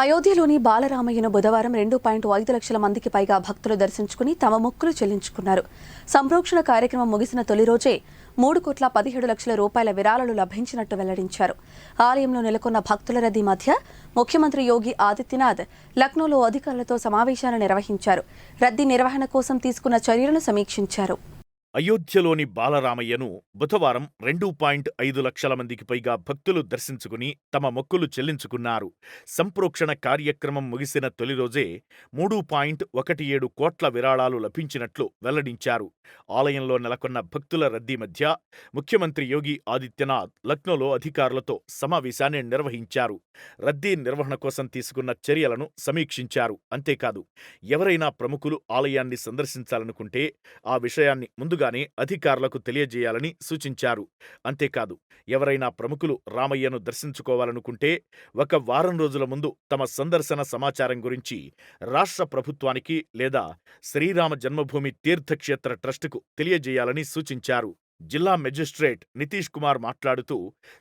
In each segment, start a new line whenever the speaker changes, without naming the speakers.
అయోధ్యలోని బాలరామయ్యను బుధవారం రెండు పాయింట్ ఐదు లక్షల మందికి పైగా భక్తులు దర్శించుకుని తమ మొక్కులు చెల్లించుకున్నారు. సంప్రోక్షణ కార్యక్రమం ముగిసిన తొలి రోజే మూడు కోట్ల పదిహేడు లక్షల రూపాయల విరాళాలు లభించినట్టు వెల్లడించారు. ఆలయంలో నెలకొన్న భక్తుల రద్దీ మధ్య ముఖ్యమంత్రి యోగి ఆదిత్యనాథ్ లక్నోలో అధికారులతో సమావేశాలు నిర్వహించారు. రద్దీ నిర్వహణ కోసం తీసుకున్న చర్యలను సమీక్షించారు.
అయోధ్యలోని బాలరామయ్యను బుధవారం రెండు పాయింట్ ఐదు లక్షల మందికి పైగా భక్తులు దర్శించుకుని తమ మొక్కులు చెల్లించుకున్నారు. సంప్రోక్షణ కార్యక్రమం ముగిసిన తొలి రోజే మూడు పాయింట్ ఒకటి ఏడు కోట్ల విరాళాలు లభించినట్లు వెల్లడించారు. ఆలయంలో నెలకొన్న భక్తుల రద్దీ మధ్య ముఖ్యమంత్రి యోగి ఆదిత్యనాథ్ లక్నోలో అధికారులతో సమావేశాన్ని నిర్వహించారు. రద్దీ నిర్వహణ కోసం తీసుకున్న చర్యలను సమీక్షించారు. అంతేకాదు ఎవరైనా ప్రముఖులు ఆలయాన్ని సందర్శించాలనుకుంటే ఆ విషయాన్ని ముందుగానే అధికారులకు తెలియజేయాలని సూచించారు. అంతేకాదు ఎవరైనా ప్రముఖులు రామయ్యను దర్శించుకోవాలనుకుంటే ఒక వారం రోజుల ముందు తమ సందర్శన సమాచారం గురించి రాష్ట్ర ప్రభుత్వానికి లేదా శ్రీరామ జన్మభూమి తీర్థక్షేత్ర ట్రస్టుకు తెలియజేయాలని సూచించారు. జిల్లా మెజిస్ట్రేట్ నితీష్ కుమార్ మాట్లాడుతూ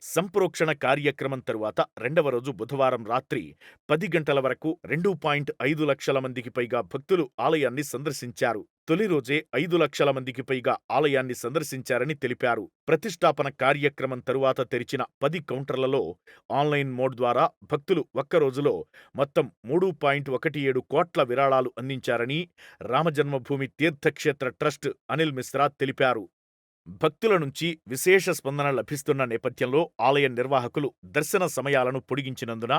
సంప్రోక్షణ కార్యక్రమం తరువాత రెండవ రోజు బుధవారం రాత్రి పది గంటల వరకు రెండు పాయింట్ ఐదు లక్షల మందికి పైగా భక్తులు ఆలయాన్ని సందర్శించారు. తొలి రోజే ఐదు లక్షల మందికి పైగా ఆలయాన్ని సందర్శించారని తెలిపారు. ప్రతిష్టాపన కార్యక్రమం తరువాత తెరిచిన పది కౌంటర్లలో ఆన్లైన్ మోడ్ ద్వారా భక్తులు ఒక్క రోజులో మొత్తం మూడు పాయింట్ ఒకటి ఏడు కోట్ల విరాళాలు అందించారని రామజన్మభూమి తీర్థక్షేత్ర ట్రస్ట్ అనిల్ మిశ్రా తెలిపారు. భక్తుల నుంచి విశేష స్పందన లభిస్తున్న నేపథ్యంలో ఆలయ నిర్వాహకులు దర్శన సమయాలను పొడిగించినందున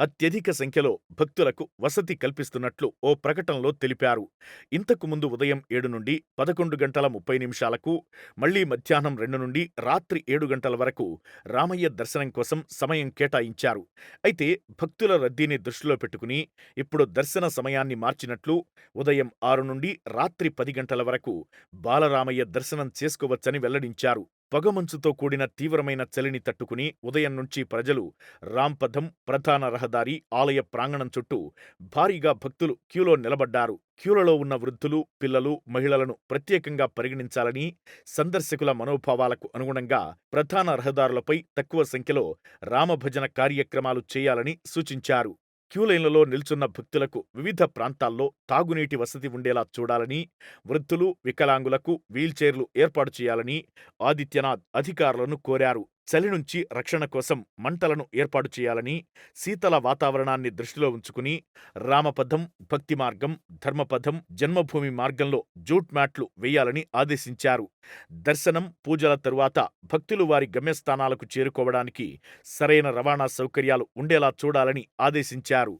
అత్యధిక సంఖ్యలో భక్తులకు వసతి కల్పిస్తున్నట్లు ఓ ప్రకటనలో తెలిపారు. ఇంతకు ముందు ఉదయం ఏడు నుండి పదకొండు గంటల ముప్పై నిమిషాలకు మళ్ళీ మధ్యాహ్నం రెండు నుండి రాత్రి ఏడు గంటల వరకు రామయ్య దర్శనం కోసం సమయం కేటాయించారు. అయితే భక్తుల రద్దీని దృష్టిలో పెట్టుకుని ఇప్పుడు దర్శన సమయాన్ని మార్చినట్లు ఉదయం ఆరు నుండి రాత్రి పది గంటల వరకు బాలరామయ్య దర్శనం చేసుకోవచ్చని వెల్లడించారు. పొగమంచుతో కూడిన తీవ్రమైన చలిని తట్టుకుని ఉదయం నుంచి ప్రజలు రాంపథం ప్రధాన రహదారి ఆలయ ప్రాంగణం చుట్టూ భారీగా భక్తులు క్యూలో నిలబడ్డారు. క్యూలలో ఉన్న వృద్ధులు పిల్లలు మహిళలను ప్రత్యేకంగా పరిగణించాలని సందర్శకుల మనోభావాలకు అనుగుణంగా ప్రధాన రహదారులపై తక్కువ సంఖ్యలో రామభజన కార్యక్రమాలు చేయాలని సూచించారు. క్యూలైన్లలో నిల్చున్న భక్తులకు వివిధ ప్రాంతాల్లో తాగునీటి వసతి ఉండేలా చూడాలని వృద్ధులు వికలాంగులకు వీల్చైర్లు ఏర్పాటు చేయాలని ఆదిత్యనాథ్ అధికారులను కోరారు. చలి నుంచి రక్షణ కోసం మంటలను ఏర్పాటు చేయాలని శీతల వాతావరణాన్ని దృష్టిలో ఉంచుకుని రామపథం భక్తి మార్గం ధర్మపథం జన్మభూమి మార్గంలో జూట్ మ్యాట్లు వేయాలని ఆదేశించారు. దర్శనం పూజల తరువాత భక్తులు వారి గమ్యస్థానాలకు చేరుకోవడానికి సరైన రవాణా సౌకర్యాలు ఉండేలా చూడాలని ఆదేశించారు.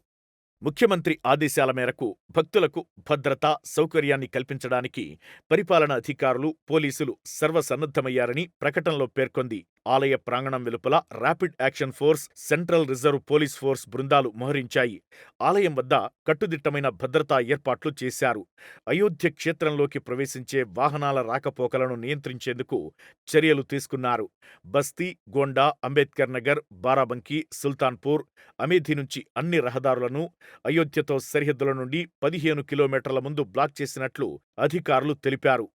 ముఖ్యమంత్రి ఆదేశాల మేరకు భక్తులకు భద్రత సౌకర్యాన్ని కల్పించడానికి పరిపాలన అధికారులు పోలీసులు సర్వసన్నద్ధమయ్యారని ప్రకటనలో పేర్కొంది. ఆలయ ప్రాంగణం వెలుపల rapid action force central reserve police force బృందాలు మోహరించాయి. ఆలయం వద్ద కట్టుదిట్టమైన భద్రతా ఏర్పాట్లు చేశారు. అయోధ్య క్షేత్రంలోకి ప్రవేశించే వాహనాల రాకపోకలను నియంత్రించేందుకు చర్యలు తీసుకున్నారు. బస్తీ గోండా అంబేద్కర్ నగర్ బారాబంకీ సుల్తాన్పూర్ అమేధి నుంచి అన్ని రహదారులను అయోధ్యతో సరిహద్దుల నుండి పదిహేను కిలోమీటర్ల ముందు బ్లాక్ చేసినట్లు అధికారులు తెలిపారు.